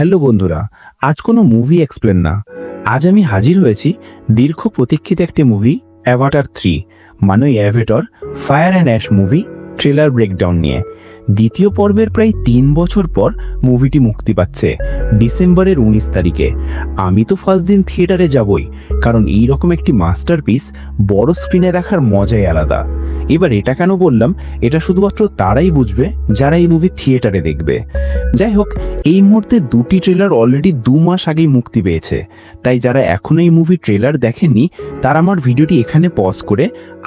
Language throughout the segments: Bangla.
হ্যালো বন্ধুরা, আজ কোনো মুভি এক্সপ্লেন না। আজ আমি হাজির হয়েছি দীর্ঘ প্রতীক্ষিত একটি মুভি অ্যাভাটার থ্রি মানে Avatar fire and ash movie trailer breakdown নিয়ে। দ্বিতীয় পর্বের প্রায় তিন বছর পর মুভিটি মুক্তি পাচ্ছে, ডিসেম্বরের উনিশ তারিখে। আমি তো ফার্স্ট দিন থিয়েটারে যাবই, কারণ এই রকম একটি মাস্টারপিস বড় স্ক্রিনে দেখার মজাই আলাদা। এবার এটা কেন বললাম, এটা শুধুমাত্র তারাই বুঝবে, যারা এই মুভি থিয়েটারে দেখবে। যাই হোক, এই মুহূর্তে দুটি ট্রেলার অলরেডি দু মাস আগেই মুক্তি পেয়েছে। তাই যারা এখনও এই মুভি ট্রেলার দেখেননি, তারা আমার ভিডিওটি এখানে পজ করে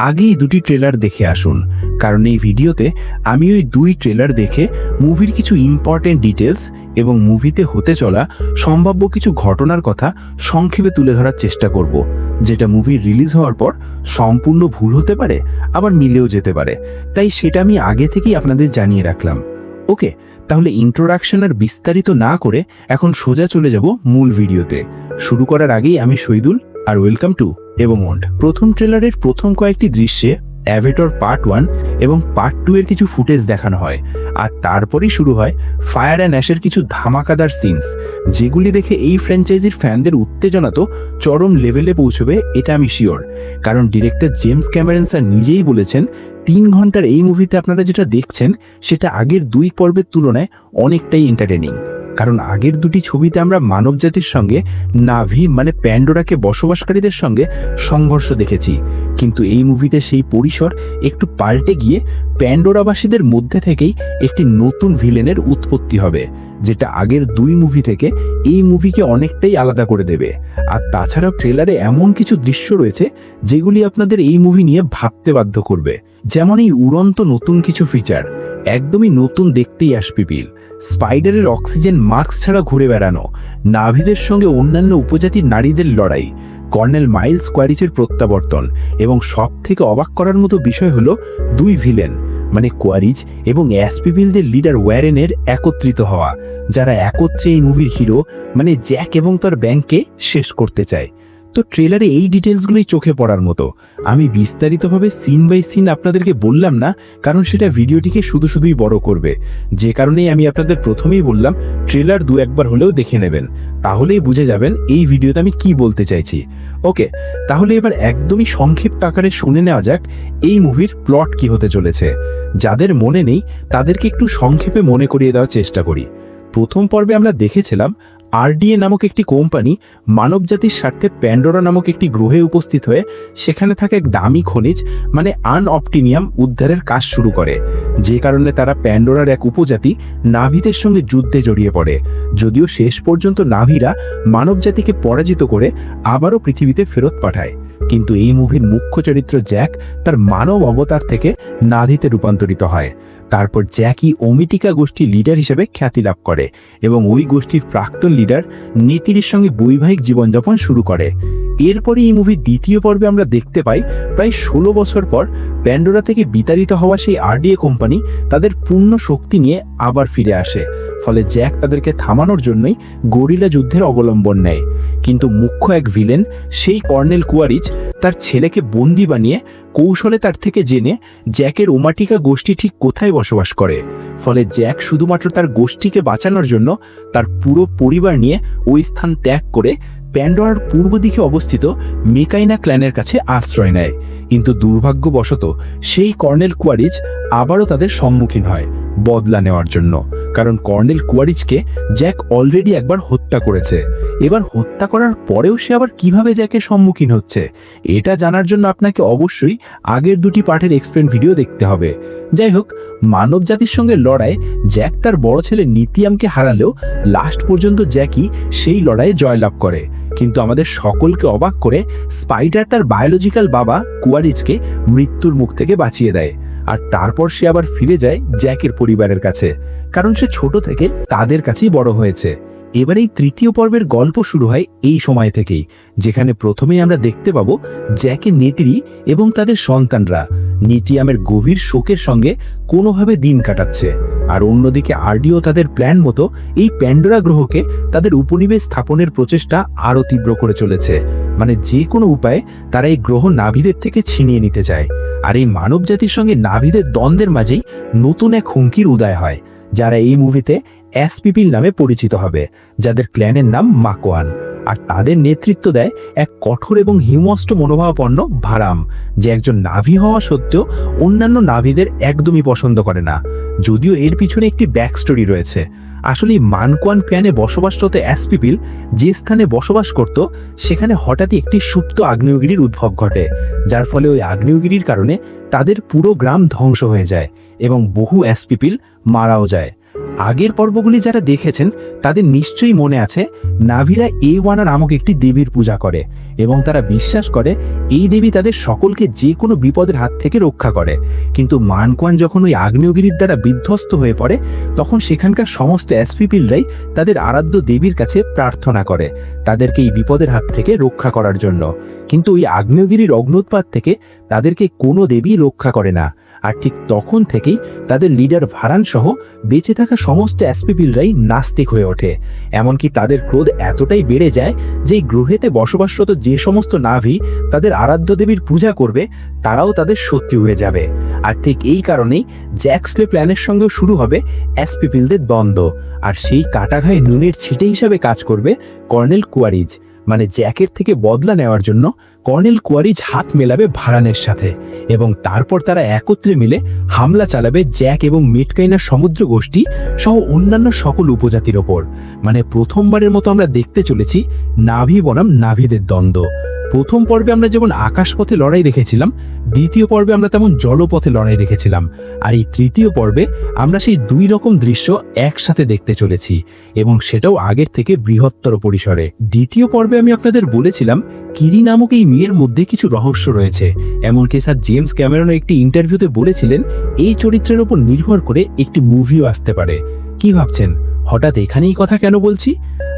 আগেই দুটি ট্রেলার দেখে আসুন। কারণ এই ভিডিওতে আমি ওই দুই ট্রেলার দেখে মুভির কিছু ইম্পর্টেন্ট ডিটেলস এবং মুভিতে হতে চলা সম্ভাব্য কিছু ঘটনার কথা সংক্ষেপে তুলে ধরার চেষ্টা করব, যেটা মুভি রিলিজ হওয়ার পর সম্পূর্ণ ভুল হতে পারে, আবার মিলেও যেতে পারে। তাই সেটা আমি আগে থেকেই আপনাদের জানিয়ে রাখলাম। ওকে, তাহলে ইন্ট্রোডাকশন আর বিস্তারিত না করে এখন সোজা চলে যাব মূল ভিডিওতে শুরু করার আগেই আমি শহীদুল আর ওয়েলকাম টু এবং প্রথম ট্রেলারের প্রথম কয়েকটি দৃশ্যে অ্যাভেটর পার্ট ওয়ান এবং পার্ট টু এর কিছু ফুটেজ দেখানো হয়। আর তারপরেই শুরু হয় ফায়ার অ্যান্ড অ্যাশের কিছু ধামাকাদার সিনস যেগুলি দেখে এই ফ্র্যাঞ্চাইজির ফ্যানদের উত্তেজনা তো চরম লেভেলে পৌঁছবে, এটা আমি শিওর কারণ ডিরেক্টর জেমস ক্যামেরন স্যার নিজেই বলেছেন, তিন ঘণ্টার এই মুভিতে আপনারা যেটা দেখছেন, সেটা আগের দুই পর্বের তুলনায় অনেকটাই এন্টারটেনিং কারণ আগের দুটি ছবিতে আমরা মানবজাতির সঙ্গে নাভি মানে প্যান্ডোরাকে বসবাসকারীদের সঙ্গে সংঘর্ষ দেখেছি। কিন্তু এই মুভিতে সেই পরিসর একটু পাল্টে গিয়ে প্যান্ডোরাবাসীদের মধ্যে থেকেই একটি নতুন ভিলেনের উৎপত্তি হবে, যেটা আগের দুই মুভি থেকে এই মুভিকে অনেকটাই আলাদা করে দেবে। আর তাছাড়াও ট্রেলারে এমন কিছু দৃশ্য রয়েছে, যেগুলি আপনাদের এই মুভি নিয়ে ভাবতে বাধ্য করবে। যেমন এই উড়ন্ত নতুন কিছু ফিচার একদমই নতুন দেখতেই আসবে বিল। স্পাইডারের অক্সিজেন মাস্ক ছাড়া ঘুরে বেড়ানো, নাভিদের সঙ্গে অন্যান্য উপজাতির নারীদের লড়াই, কর্নেল মাইলস কোয়ারিচের প্রত্যাবর্তন এবং সব থেকে অবাক করার মতো বিষয় হলো দুই ভিলেন মানে কোয়ারিজ এবং অ্যাসপিবিলদের লিডার ওয়ারেনের একত্রিত হওয়া, যারা একত্রে এই মুভির হিরো মানে জ্যাক এবং তার ব্যাংককে শেষ করতে চায়। তো ট্রেলারে এই ডিটেলসগুলোই চোখে পড়ার মতো। আমি বিস্তারিতভাবে সিন বাই সিন আপনাদেরকে বললাম না, কারণ সেটা ভিডিওটিকে শুধু শুধুই বড় করবে। যে কারণেই আমি আপনাদের প্রথমেই বললাম, ট্রেলার দু একবার হলেও দেখে নেবেন। তাহলেই বুঝে যাবেন এই ভিডিওতে আমি কি বলতে চাইছি। ওকে, তাহলে এবার একদমই সংক্ষিপ্ত আকারে শুনে নেওয়া যাক এই মুভির প্লট কি হতে চলেছে। যাদের মনে নেই, তাদেরকে একটু সংক্ষেপে মনে করিয়ে দেওয়ার চেষ্টা করি। প্রথম পর্বে আমরা দেখেছিলাম আরডিএ নামক একটি কোম্পানি মানবজাতির স্বার্থে প্যান্ডোরা নামক একটি গ্রহে উপস্থিত হয়ে সেখানে থাকা এক দামি খনিজ মানে আনঅপটিনিয়াম উদ্ধারের কাজ শুরু করে। যে কারণে তারা প্যান্ডোরার এক উপজাতি নাভিদের সঙ্গে যুদ্ধে জড়িয়ে পড়ে। যদিও শেষ পর্যন্ত নাভিরা মানবজাতিকে পরাজিত করে আবারও পৃথিবীতে ফেরত পাঠায়। কিন্তু এই মুভির মুখ্য চরিত্র জ্যাক তার মানব অবতার থেকে নাধিতে রূপান্তরিত হয়। তারপর জ্যাকই অমিটিকা গোষ্ঠীর লিডার হিসেবে খ্যাতি লাভ করে এবং ওই গোষ্ঠীর প্রাক্তন লিডার নীতির সঙ্গে বৈবাহিক জীবনযাপন শুরু করে। এরপরে এই মুভির দ্বিতীয় পর্বে আমরা দেখতে পাই, প্রায় ষোলো বছর পর প্যান্ডোরা থেকে বিতাড়িত হওয়া সেই আরডিএ কোম্পানি তাদের পূর্ণ শক্তি নিয়ে আবার ফিরে আসে। ফলে জ্যাক তাদেরকে থামানোর জন্যই গরিলা যুদ্ধের অবলম্বন নেয়। কিন্তু মুখ্য এক ভিলেন, সেই কর্নেল কুয়ারিজ তার ছেলেকে বন্দি বানিয়ে কৌশলে তার থেকে জেনে জ্যাকের ওমাটিকা গোষ্ঠী ঠিক কোথায় বসবাস করে। ফলে জ্যাক শুধুমাত্র তার গোষ্ঠীকে বাঁচানোর জন্য তার পুরো পরিবার নিয়ে ওই স্থান ত্যাগ করে প্যান্ডোরার পূর্ব দিকে অবস্থিত মেকাইনা ক্ল্যানের কাছে আশ্রয় নেয়। কিন্তু দুর্ভাগ্যবশত সেই কর্নেল কুয়ারিজ আবারও তাদের সম্মুখীন হয়। বদলা নেওয়ার জন্য। কারণ কর্নেল কুয়ারিজকে জ্যাক অলরেডি একবার হত্যা করেছে। এবার হত্যা করার পরেও সে আবার কীভাবে জ্যাকের সম্মুখীন হচ্ছে, এটা জানার জন্য আপনাকে অবশ্যই আগের দুটি পার্টের এক্সপ্লেন ভিডিও দেখতে হবে। যাই হোক মানব জাতির সঙ্গে লড়াই জ্যাক তার বড় ছেলে নিতিয়ামকে হারালেও লাস্ট পর্যন্ত জ্যাকই সেই লড়াইয়ে জয়লাভ করে। কিন্তু আমাদের সকলকে অবাক করে স্পাইডার তার বায়োলজিক্যাল বাবা কুয়ারিজকে মৃত্যুর মুখ থেকে বাঁচিয়ে দেয়। আর তারপর সে আবার ফিরে যায় জ্যাকের পরিবারের কাছে, কারণ সে ছোট থেকে তাদের কাছেই বড় হয়েছে। এবার এই তৃতীয় পর্বের গল্প শুরু হয় এই সময় থেকেই, যেখানে প্রথমেই আমরা দেখতে পাবো জ্যাকের নেত্রী এবং তাদের সন্তানরা। নিটিয়ামের গভীর শোকের সঙ্গে কোনোভাবে দিন কাটাচ্ছে। আর অন্যদিকে আরডিও তাদের প্ল্যান মতো এই প্যান্ডোরা গ্রহকে তাদের উপনিবেশ স্থাপনের প্রচেষ্টা আরও তীব্র করে চলেছে। মানে যে কোনো উপায়ে তারা এই গ্রহ নাভিদের থেকে ছিনিয়ে নিতে চায়। আর এই মানব জাতির সঙ্গে নাভিদের দ্বন্দ্বের মাঝেই নতুন এক হুমকির উদয় হয়, যারা এই মুভিতে অ্যাসপিপিল নামে পরিচিত হবে, যাদের ক্ল্যানের নাম মাকোয়ান। আর তাদের নেতৃত্ব দেয় এক কঠোর এবং হিমস্ট মনোভাবাপন্ন ভারাম, যে একজন নাভি হওয়া সত্ত্বেও অন্যান্য নাভিদের একদমই পছন্দ করে না। যদিও এর পিছনে একটি ব্যাক স্টোরি রয়েছে। আসলে মানকোয়ান প্যানে বসবাসরত অ্যাসপিপিল যে স্থানে বসবাস করত, সেখানে হঠাৎই একটি সুপ্ত আগ্নেয়গিরির উদ্ভব ঘটে, যার ফলে ওই আগ্নেয়গিরির কারণে তাদের পুরো গ্রাম ধ্বংস হয়ে যায় এবং বহু অ্যাসপিপিল মারাও যায়। আগের পর্বগুলি যারা দেখেছেন, তাদের নিশ্চয়ই মনে আছে, নাভিরা এ ওয়ানা নামক একটি দেবীর পূজা করে এবং তারা বিশ্বাস করে এই দেবী তাদের সকলকে যে কোনো বিপদের হাত থেকে রক্ষা করে। কিন্তু মানকোয়ান যখন ওই আগ্নেয়গিরির দ্বারা বিধ্বস্ত হয়ে পড়ে, তখন সেখানকার সমস্ত অ্যাসপিপিলরাই তাদের আরাধ্য দেবীর কাছে প্রার্থনা করে, তাদেরকে এই বিপদের হাত থেকে রক্ষা করার জন্য। কিন্তু ওই আগ্নেয়গিরির অগ্নুৎপাত থেকে তাদেরকে কোনো দেবী রক্ষা করে না। আর ঠিক তখন থেকেই তাদের লিডার ভারান সহ বেঁচে থাকা সমস্ত অ্যাসপিপিলরাই নাস্তিক হয়ে ওঠে। এমনকি তাদের ক্রোধ এতটাই বেড়ে যায় যে গ্রহেতে বসবাসরত যে সমস্ত নাভি তাদের আরাধ্য দেবীর পূজা করবে, তারাও তাদের সত্যি হয়ে যাবে। আর ঠিক এই কারণেই জ্যাক্সলে প্ল্যানের সঙ্গেও শুরু হবে অ্যাসপিপিলদের দ্বন্দ্ব। আর সেই কাটাঘায় নুনের ছিটে হিসাবে কাজ করবে কর্নেল কুয়ারিজ। মানে জ্যাকের থেকে বদলা নেওয়ার জন্য কর্নেল কুয়ারিজ হাত মেলাবে ভাড়ানের সাথে এবং তারপর তারা একত্রে মিলে হামলা চালাবে জ্যাক এবং মিটকাইনার সমুদ্র গোষ্ঠী সহ অন্যান্য সকল উপজাতির ওপর। মানে প্রথমবারের মতো আমরা দেখতে চলেছি নাভি বনাম নাভিদের দ্বন্দ্ব। প্রথম পর্বে আমরা যেমন আকাশপথে লড়াই দেখেছিলাম, দ্বিতীয় পর্বে আমরা তেমন জলপথে লড়াই দেখেছিলাম, আর এই তৃতীয় পর্বে আমরা সেই দুই রকম দৃশ্য একসাথে দেখতে চলেছি এবং সেটাও আগের থেকে বৃহত্তর পরিসরে। দ্বিতীয় পর্বে আমি আপনাদের বলেছিলাম কিরি নামক এই মেয়ের মধ্যে কিছু রহস্য রয়েছে। এমনকি স্যার জেমস ক্যামেরনও একটি ইন্টারভিউতে বলেছিলেন, এই চরিত্রের উপর নির্ভর করে একটি মুভিও আসতে পারে। কি ভাবছেন? হঠাৎ এখানেই কথা কেন বলছি?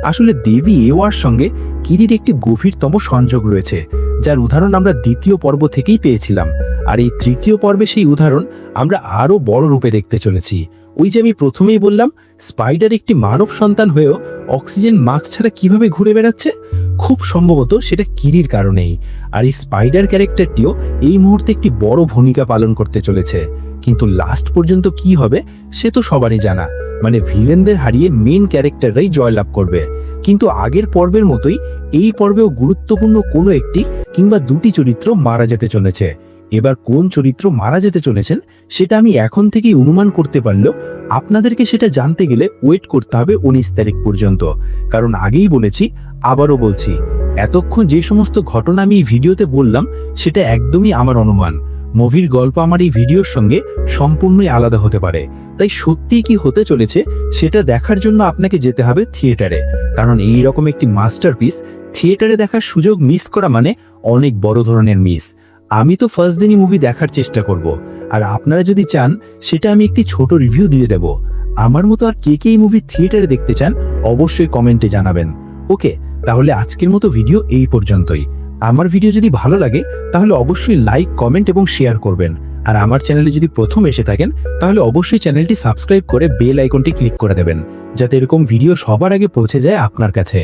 আসলে দেবী এওয়ার সঙ্গে কিরির একটি গভীরতম সংযোগ রয়েছে, যার উদাহরণ আমরা দ্বিতীয় পর্ব থেকেই পেয়েছিলাম। আর এই তৃতীয় পর্বে সেই উদাহরণ আমরা আরও বড় রূপে দেখতে চলেছি। ওই যে আমি প্রথমেই বললাম, স্পাইডার একটি মানব সন্তান হয়েও অক্সিজেন মাস্ক ছাড়া কীভাবে ঘুরে বেড়াচ্ছে? খুব সম্ভবত সেটা কিরির কারণেই। আর এই স্পাইডার ক্যারেক্টারটিও এই মুহূর্তে একটি বড় ভূমিকা পালন করতে চলেছে। কিন্তু লাস্ট পর্যন্ত কি হবে, সে তো সবারই জানা। মানে ভিলেনদের হারিয়ে মেন ক্যারেক্টাররাই জয়লাভ করবে। কিন্তু আগের পর্বের মতোই এই পর্বেও গুরুত্বপূর্ণ কোনো একটি কিংবা দুটি চরিত্র মারা যেতে চলেছে। এবার কোন চরিত্র মারা যেতে চলেছেন, সেটা আমি এখন থেকেই অনুমান করতে পারলেও আপনাদেরকে সেটা জানতে গেলে ওয়েট করতে হবে উনিশ তারিখ পর্যন্ত। কারণ আগেই বলেছি আবারও বলছি, এতক্ষণ যে সমস্ত ঘটনা আমি এই ভিডিওতে বললাম, সেটা একদমই আমার অনুমান। মুভির গল্প আমার এই ভিডিওর সঙ্গে সম্পূর্ণই আলাদা হতে পারে। তাই সত্যিই কি হতে চলেছে, সেটা দেখার জন্য আপনাকে যেতে হবে থিয়েটারে। কারণ এই রকম একটি মাস্টারপিস থিয়েটারে দেখার সুযোগ মিস করা মানে অনেক বড় ধরনের মিস। আমি তো ফার্স্ট দিনই মুভি দেখার চেষ্টা করব। আর আপনারা যদি চান, সেটা আমি একটি ছোট রিভিউ দিয়ে দেব। আমার মতো আর কে কে এই মুভি থিয়েটারে দেখতে চান, অবশ্যই কমেন্টে জানাবেন। ওকে, তাহলে আজকের মতো ভিডিও এই পর্যন্তই। আমার ভিডিও যদি ভালো লাগে, তাহলে অবশ্যই লাইক, কমেন্ট এবং শেয়ার করবেন। আর আমার চ্যানেলে যদি প্রথম এসে থাকেন, তাহলে অবশ্যই চ্যানেলটি সাবস্ক্রাইব করে বেল আইকনটি ক্লিক করে দেবেন, যাতে এরকম ভিডিও সবার আগে পৌঁছে যায় আপনার কাছে।